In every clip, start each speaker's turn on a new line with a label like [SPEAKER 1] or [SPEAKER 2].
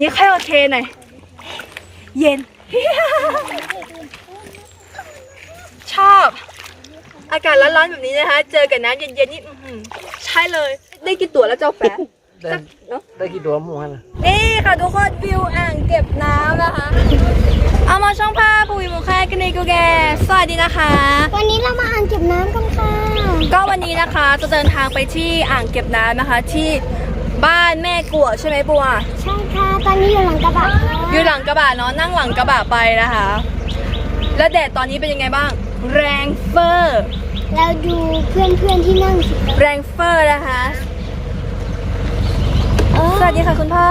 [SPEAKER 1] นี่ค่อยโอเคหน่อย เย็น ชอบ อากาศร้อนๆแบบนี้นะคะ เจอกับน้ำเย็นๆนี่อื้อหือใช่เลย ได้กี่ตัวแล้วเจ้าแฝด
[SPEAKER 2] ได้
[SPEAKER 1] สักเนาะ
[SPEAKER 2] ได้กี่ตัวหมูฮันน่ะ
[SPEAKER 1] นี่ค่ะทุกคนวิวอ่างเก็บน้ำนะคะ เอามาช่องภาพปุยมุแค่กันในกูแกสวัสดีนะคะ
[SPEAKER 3] วันนี้เรามาอ่างเก็บน้ำกันค่ะ
[SPEAKER 1] ก็วันนี้นะคะจะเดินทางไปที่อ่างเก็บน้ำนะคะ ที่ บ้านแม่กัวใช่ไหมบัว
[SPEAKER 3] ใช่ค่ะ ตอนนี้อยู่หลังกระบะค่ะ
[SPEAKER 1] อยู่หลังกระบะเนาะนั่งหลังกระบะไปนะคะ แล้วแดดตอนนี้เป็นยังไงบ้าง แรงเฟอร์
[SPEAKER 3] แล้วดูเพื่อนๆที่นั่งสิ
[SPEAKER 1] แรงเฟอร์นะคะ
[SPEAKER 3] เออ
[SPEAKER 1] สวัสดีค่ะคุณพ่อ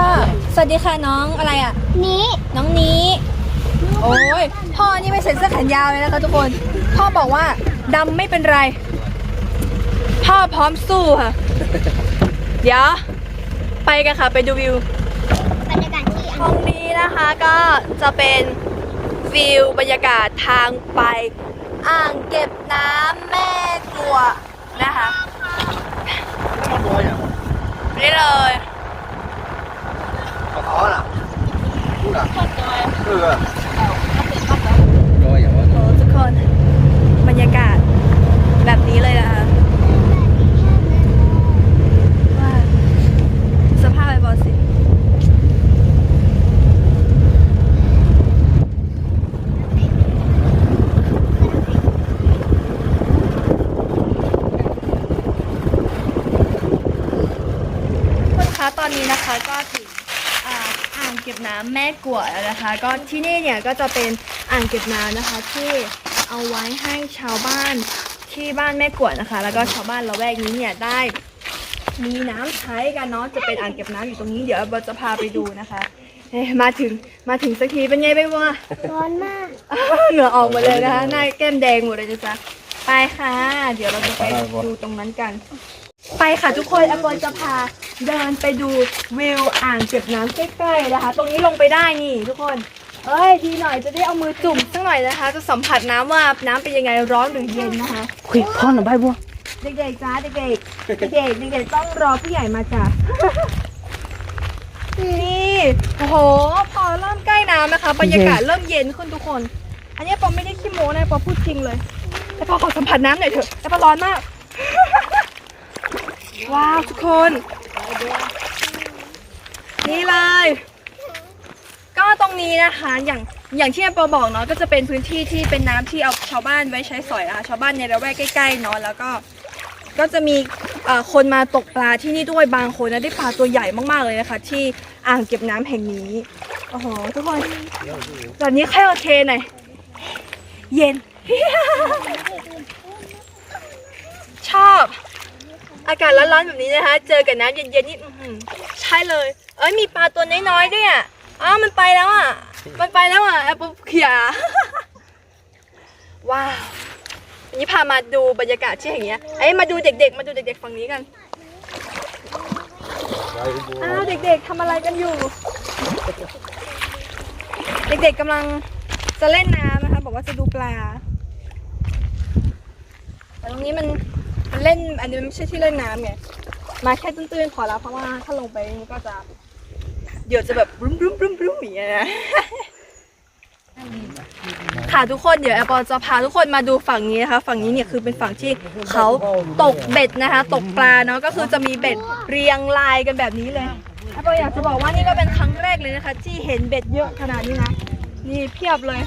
[SPEAKER 1] สวัสดีค่ะน้องอะไรอะ
[SPEAKER 3] นี้
[SPEAKER 1] น้องนี้ โอ้ยพ่อนี่ไม่ใส่เสื้อแขนยาวเลยนะคะทุกคน พ่อบอกว่าดำไม่เป็นไร พ่อพร้อมสู้ค่ะ เดี๋ยว ไปกันค่ะ ไปดูวิว
[SPEAKER 3] บรรยากาศที่
[SPEAKER 1] ตรงนี้นะคะก็จะเป็นวิวบรรยากาศทางไป อ่างเก็บน้ำแม่กลัวนะคะ
[SPEAKER 2] มาตัวอย่าง
[SPEAKER 1] นี่เลย
[SPEAKER 2] ขอท้อน่ะพูดอะเออตัวอย่างว่า
[SPEAKER 1] โอ้ทุกคนบรรยากาศแบบนี้เลยนะคะว่าสภาพไอ้บอสสิคนคะต อนนี้นะคะก็ถึงอ่าอ่างเก็บน้ำแม่กวดแล้วนะคะ ก็ที่นี่เนี่ยก็จะเป็นอ่างเก็บน้ำนะคะที่เอาไว้ให้ชาวบ้านที่บ้านแม่กวดนะคะ แล้วก็ชาวบ้านละแวกนี้เนี่ยได้มีน้ำใช้กันเนาะจะเป็นอ่างเก็บน้ำอยู่ตรงนี้เดี๋ยวเราจะพาไปดูนะคะเอ๊ะมาถึงมาถึงสักทีเป็นไงไปวะ
[SPEAKER 3] ร้อนมาก
[SPEAKER 1] เหงื่อออกหมดเลยนะคะหน้าแก้มแดงหมดเลยนะจ๊ะไปค่ะ เดี๋ยวเราจะไปดูตรงนั้นกัน ไปค่ะทุกคนแอปเปิลจะพาเดินไปดูวิวอ่างเก็บน้ำใกล้ๆนะคะ ตรงนี้ลงไปได้นี่ทุกคน เอ้ยดีหน่อยจะได้เอามือจุ่มสักหน่อยนะคะ จะสัมผัสน้ำว่าน้ำเป็นยังไงร้อนหรือเย็นนะคะ
[SPEAKER 2] คุยพ่อหน่อยใบบัว
[SPEAKER 1] เด็กๆจ้าเด็กๆเด็กๆเด็กๆต้องรอผู้ใหญ่มาจ้ะนี่โอ้โหพอเริ่มใกล้น้ำนะคะบรรยากาศเริ่มเย็นขึ้นทุกคน อันนี้ปอไม่ได้ขี้โม้นะปอพูดจริงเลย แต่ปอขอสัมผัสน้ำหน่อยเถอะแต่ปอร้อนมาก ว้าวทุกคน นี่เลย ก็ตรงนี้นะคะอย่างอย่างที่ปอบอกเนาะก็จะเป็นพื้นที่ที่เป็นน้ำที่เอาชาวบ้านไว้ใช้สอยนะคะชาวบ้านในระแวกใกล้ๆเนาะแล้วก็ก็จะมีคนมาตกปลาที่นี่ด้วยบางคนนะได้ปลาตัวใหญ่มากๆเลยนะคะ ที่อ่างเก็บน้ำแห่งนี้โอ้โหทุกคนตอนนี้ค่อยโอเคหน่อยเย็น ชอบ อากาศร้อนๆแบบนี้นะคะ เจอกับน้ำเย็นๆนี่อื้อหือใช่เลย เอ้ยมีปลาตัวน้อยๆด้วยอะอ้าวมันไปแล้วอะ มันไปแล้วอะแอปเปิลเขีย ว้าววันนี้พามาดูบรรยากาศที่อย่างเงี้ยเอ้ยมาดูเด็ก ๆ มาดูเด็ก ๆ ฝั่งนี้กันอ้าวเด็กๆทำอะไรกันอยู่ เด็กๆกำลังจะเล่นน้ำนะคะ บอกว่าจะดูปลาแต่ตรงนี้มัน เล่นอันนี้ไม่ใช่ที่เล่นน้ำไงมาแค่ตื้นๆพอแล้วเพราะว่าถ้าลงไปมันก็จะ เดี๋ยวจะแบบรุ้มรุ้มรุ้มรุ้มอย่างเงี้ยนะค่ะทุกคนเดี๋ยวแอปเปอจะพาทุกคนมาดูฝั่งนี้นะคะ ฝั่งนี้เนี่ยคือเป็นฝั่งที่เขาตกเบ็ดนะคะ ตกปลาเนาะก็คือจะมีเบ็ดเรียงรายกันแบบนี้เลยแอปเปออยากจะบอกว่านี่ก็เป็นครั้งแรกเลยนะคะ ที่เห็นเบ็ดเยอะขนาดนี้นะนี่เพียบเลย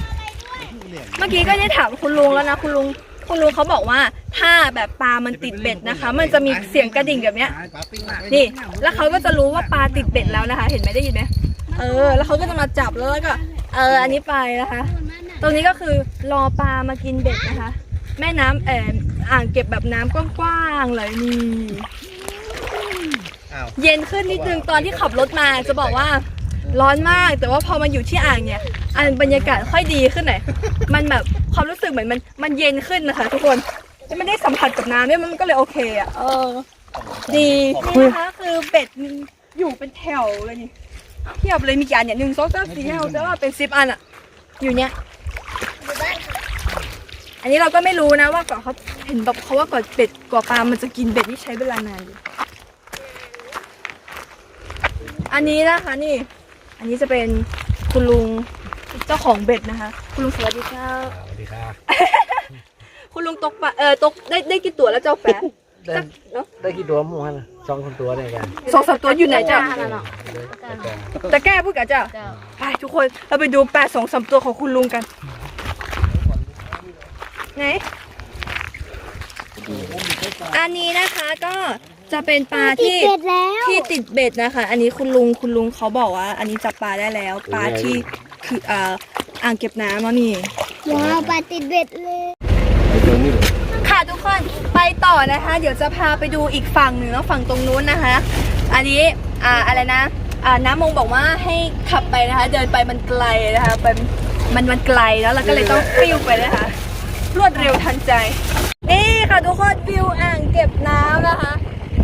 [SPEAKER 1] เมื่อกี้ก็ได้ถามคุณลุงแล้วนะคุณลุง คุณลุงเขาบอกว่าถ้าแบบปลามันติดเบ็ดนะคะ มันจะมีเสียงกระดิ่งแบบเนี้ยนี่ แล้วเขาก็จะรู้ว่าปลาติดเบ็ดแล้วนะคะ เห็นไหมได้ยินไหมเออ แล้วเขาก็จะมาจับแล้วก็ เออ อันนี้ไปนะคะ ตรงนี้ก็คือรอปลามากินเบ็ดนะคะ แม่น้ำเอออ่างเก็บแบบน้ำกว้างๆเลยนี่
[SPEAKER 2] อ้าว
[SPEAKER 1] เย็นขึ้นนิดนึงตอนที่ขับรถมาจะบอกว่าร้อนมากแต่ว่าพอมาอยู่ที่อ่างเนี่ย อันบรรยากาศค่อยดีขึ้นหน่อย มันแบบความรู้สึกเหมือนมันมันเย็นขึ้นนะคะทุกคนไม่ได้สัมผัสกับน้ำเนี่ยมันก็เลยโอเคอะเออ ดีนี่นะคะคือเบ็ดมันอยู่เป็นแถวเลยนี่เทียบเลยมีกี่อันเนี่ยหนึ่งสองสามสี่ห้าหกเจ็ดแปดเก้าเป็นสิบอันอะ อยู่เนี้ยอันนี้เราก็ไม่รู้นะว่าก่อนเขาเห็นแบบเขาว่าก่อนเบ็ดกว่าปลา มันจะกินเบ็ดนี่ใช้เวลานานอยู่อันนี้นะคะนี่ อันนี้จะเป็นคุณลุง เจ้าของเบ็ดนะคะ คุณลุงสวัสดีค่ะ
[SPEAKER 2] สวัสดีครับ
[SPEAKER 1] คุณลุงตกปลาเออตกได้ได้กี่ตัวแล้วเจ้าแปะ
[SPEAKER 2] ได้
[SPEAKER 1] จักเนาะ
[SPEAKER 2] ได้กี่ตัวหมูฮะน่ะสองคนตัวได้กัน
[SPEAKER 1] สองสามตัวอยู่ไหนเจ้า
[SPEAKER 2] แต่แต่
[SPEAKER 1] จะแก้พูดกับเจ้าไปทุกคนเราไปดูปลาสองสามตัวของคุณลุงกันไหนอันนี้นะคะก็จะเป็นปลา
[SPEAKER 3] ติด
[SPEAKER 1] ที่
[SPEAKER 3] เบ็ดแล้ว
[SPEAKER 1] ที่ติดเบ็ดนะคะ อันนี้คุณลุงคุณลุงเขาบอกว่า อันนี้จับปลาได้แล้ว ปลาที่ คืออ่าอ่างเก็บน้ำแล้วนี่
[SPEAKER 3] ว้าวปลาติดเบ็ดเลย
[SPEAKER 2] ไอ้ตัวนี้เหรอ
[SPEAKER 1] ค่ะทุกคนไปต่อนะคะ เดี๋ยวจะพาไปดูอีกฝั่งหนึ่งแล้วฝั่งตรงนู้นนะคะ อันนี้อ่าอะไรนะอ่าน้ำมงบอกว่าให้ขับไปนะคะ เดินไปมันไกลนะคะไปมันมันไกลแล้วเราก็เลยต้องฟิวไปนะคะรวดเร็วทันใจ นี่ค่ะทุกคนวิวอ่างเก็บน้ำนะคะ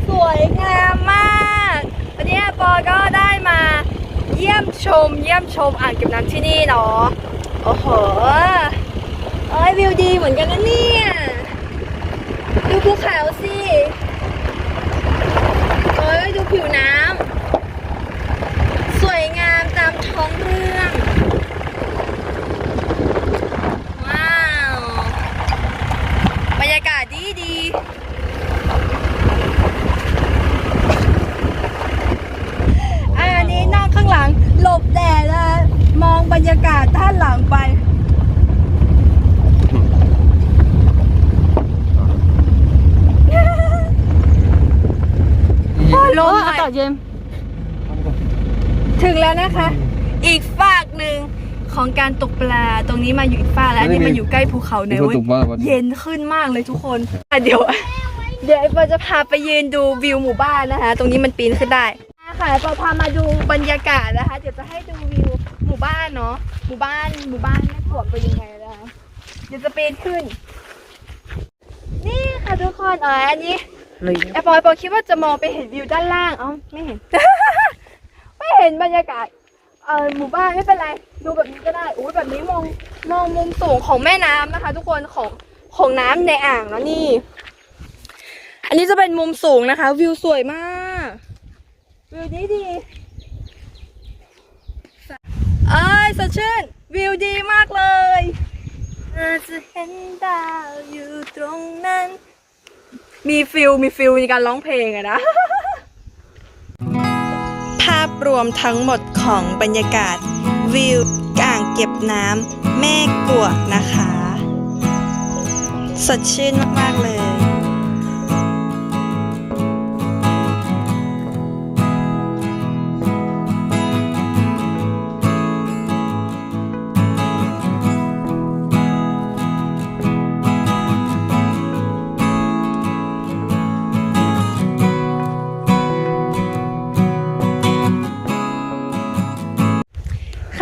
[SPEAKER 1] สวยงามมาก วันนี้ปอก็ได้มา เยี่ยมชม เยี่ยมชมอ่างเก็บน้ำที่นี่เนาะโอ้โหเอ้ยวิวดีเหมือนกันนะเนี่ย ดูภูเขาสิเอ้ยดูผิวน้ำสวยงามตามท้องเรื่อง ว้าว บรรยากาศดีดีอันนี้นั่งข้างหลัง หลบแดดนะมองบรรยากาศด้านหลังไป โอ้ ลมหน่อยถึงแล้วนะคะ อีกฝากหนึ่งของการตกปลาตรงนี้มาอยู่อีกฝากแล้วอันนี้มันอยู่ใกล้ภูเขาหน่อยเว้ยเย็นขึ้นมากเลยทุกคนอะเดี๋ยว เดี๋ยวไอ้ปอจะพาไปยืนดูวิวหมู่บ้านนะคะ ตรงนี้มันปีนขึ้นได้อะค่ะปอพามาดูบรรยากาศนะคะ เดี๋ยวจะให้ดูวิวหมู่บ้านเนาะหมู่บ้านหมู่บ้านแม่ขวบเป็นยังไงนะคะเดี๋ยวจะปีนขึ้น นี่ค่ะทุกคนอ๋ออันนี้ ไอ้ปอยปอยคิดว่าจะมองไปเห็นวิวด้านล่างเอ้าไม่เห็น ไม่เห็นบรรยากาศเออหมู่บ้านไม่เป็นไรดูแบบนี้ก็ได้อุ้ยแบบนี้มองมองมุมสูงของแม่น้ำนะคะ ทุกคนของของน้ำในอ่างแล้วนี่ อันนี้จะเป็นมุมสูงนะคะ วิวสวยมากวิวดีดีเอ้ยสดชื่นวิวดีมากเลยอาจจะเห็นดาวอยู่ตรงนั้น มีฟิลมีฟิลในการร้องเพลงอะนะ ภาพรวมทั้งหมดของบรรยากาศ วิวอ่างเก็บน้ำแม่กวกนะคะ สดชื่นมาก ๆ เลย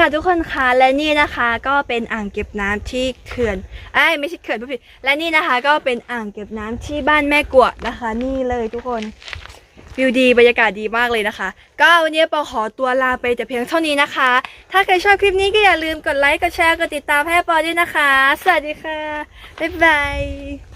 [SPEAKER 1] ค่ะทุกคนคะและนี่นะคะก็เป็นอ่างเก็บน้ำที่เขื่อนไอ้ไม่ใช่เขื่อนผู้ผิดและนี่นะคะก็เป็นอ่างเก็บน้ำที่บ้านแม่กวดนะคะ นี่เลยทุกคนวิวดีบรรยากาศดีมากเลยนะคะ ก็วันนี้ปอขอตัวลาไปแต่เพียงเท่านี้นะคะ ถ้าใครชอบคลิปนี้ก็อย่าลืมกดไลค์กดแชร์กดติดตามให้ปอด้วยนะคะ สวัสดีค่ะบ๊ายบาย